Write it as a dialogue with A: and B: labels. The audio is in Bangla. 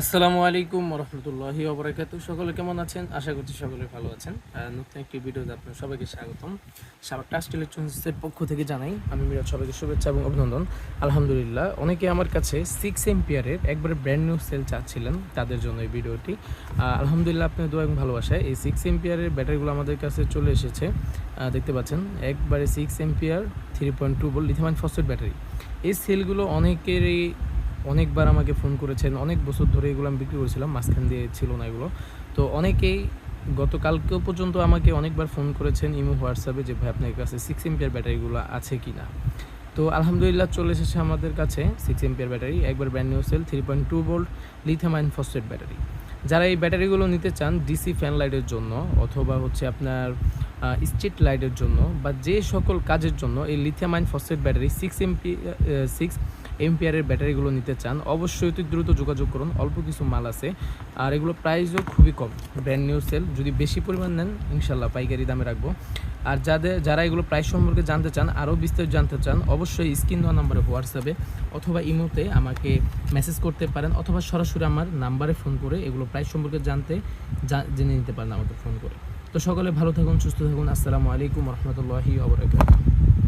A: আসসালামু আলাইকুম রহমতুল্লাহি ওবরাকাতু সকলে কেমন আছেন? আশা করছি সকলে ভালো আছেন। নতুন একটি ভিডিওতে আপনার সবাইকে স্বাগতম। সাবার ট্রাস্ট ইলেকট্রনিক্সের পক্ষ থেকে জানাই, আমি মিরাজ, সবাইকে শুভেচ্ছা এবং অভিনন্দন। আলহামদুলিল্লাহ, অনেকে আমার কাছে সিক্স এম্পিয়ারের একবারে ব্র্যান্ড নিউ সেল চাচ্ছিলেন তাদের জন্য এই ভিডিওটি। আলহামদুলিল্লাহ, আপনার দোয়া এবং ভালোবাসায় এই সিক্স এম্পিয়ারের ব্যাটারিগুলো আমাদের কাছে চলে এসেছে। দেখতে পাচ্ছেন, একবারে six ampere three point two বল লিথিয়াম ফসফেট ব্যাটারি এই সেলগুলো অনেকেরই অনেকবার আমাকে ফোন করেছেন, অনেক বছর ধরে এগুলো আমি বিক্রি করেছিলাম, মাঝখান দিয়ে ছিল না এগুলো। তো অনেকেই গতকালকেও পর্যন্ত আমাকে অনেকবার ফোন করেছেন ইমো, হোয়াটসঅ্যাপে যে, ভাই, আপনার কাছে সিক্স এম্পিয়ার ব্যাটারিগুলো আছে কি না তো আলহামদুলিল্লাহ চলে এসেছে আমাদের কাছে সিক্স এম্পিয়ার ব্যাটারি একবার brand new cell three point two volt lithium ion phosphate battery যারা এই ব্যাটারিগুলো নিতে চান ডিসি ফ্যান লাইটের জন্য অথবা হচ্ছে আপনার স্ট্রিট লাইটের জন্য বা যে সকল কাজের জন্য এই lithium ion phosphate battery six amp six এমপিআরের ব্যাটারিগুলো নিতে চান, অবশ্যই অতি দ্রুত যোগাযোগ করুন। অল্প কিছু মাল আছে। আর এগুলো প্রাইসও খুবই কম। ব্র্যান্ড নিউ সেল যদি বেশি পরিমাণ নেন, ইনশাল্লাহ পাইকারি দামে রাখব। আর যাদের যারা এগুলো প্রাইস সম্পর্কে জানতে চান, আরও বিস্তারিত জানতে চান, অবশ্যই স্ক্রিন দেওয়া নাম্বারে হোয়াটসঅ্যাপে অথবা ইমোতে আমাকে মেসেজ করতে পারেন, অথবা সরাসরি আমার নাম্বারে ফোন করে এগুলো প্রাইস সম্পর্কে জানতে জেনে নিতে পারেন আমাকে ফোন করে। তো সকলে ভালো থাকুন, সুস্থ থাকুন। আসসালামু আলাইকুম রহমতুল্লাহি ওবরাকাতুহু